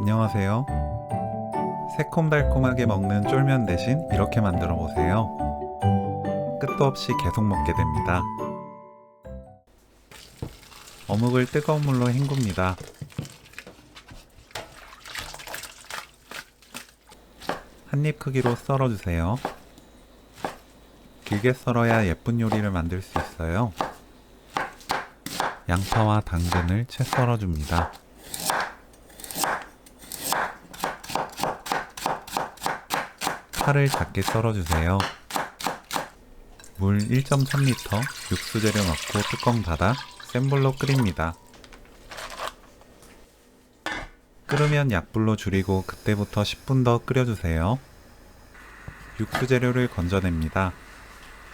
안녕하세요. 새콤달콤하게 먹는 쫄면 대신 이렇게 만들어 보세요. 끝도 없이 계속 먹게 됩니다. 어묵을 뜨거운 물로 헹굽니다. 한 입 크기로 썰어주세요. 길게 썰어야 예쁜 요리를 만들 수 있어요. 양파와 당근을 채 썰어줍니다. 파를 작게 썰어주세요. 물 1.3리터 육수 재료 넣고 뚜껑 닫아 센 불로 끓입니다. 끓으면 약불로 줄이고 그때부터 10분 더 끓여주세요. 육수 재료를 건져냅니다.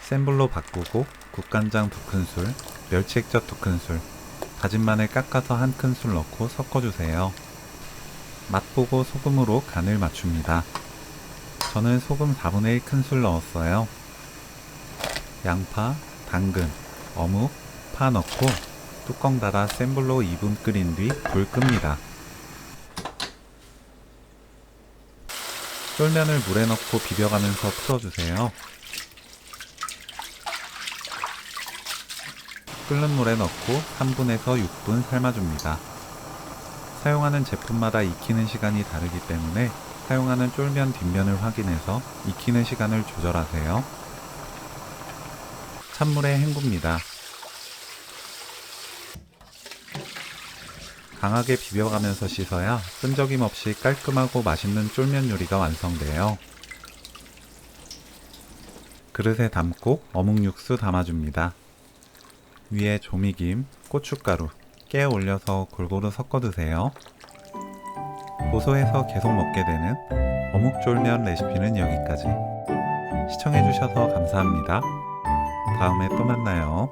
센 불로 바꾸고 국간장 2큰술, 멸치 액젓 2큰술, 다진 마늘 깎아서 1큰술 넣고 섞어주세요. 맛보고 소금으로 간을 맞춥니다. 저는 소금 4분의 1 큰술 넣었어요. 양파, 당근, 어묵, 파 넣고 뚜껑 닫아 센 불로 2분 끓인 뒤 불 끕니다. 쫄면을 물에 넣고 비벼가면서 풀어주세요. 끓는 물에 넣고 3분에서 6분 삶아줍니다. 사용하는 제품마다 익히는 시간이 다르기 때문에 사용하는 쫄면 뒷면을 확인해서 익히는 시간을 조절하세요. 찬물에 헹굽니다. 강하게 비벼가면서 씻어야 끈적임 없이 깔끔하고 맛있는 쫄면 요리가 완성돼요. 그릇에 담고 어묵 육수 담아줍니다. 위에 조미김, 고춧가루, 깨 올려서 골고루 섞어 드세요. 고소해서 계속 먹게 되는 어묵쫄면 레시피는 여기까지. 시청해주셔서 감사합니다. 다음에 또 만나요.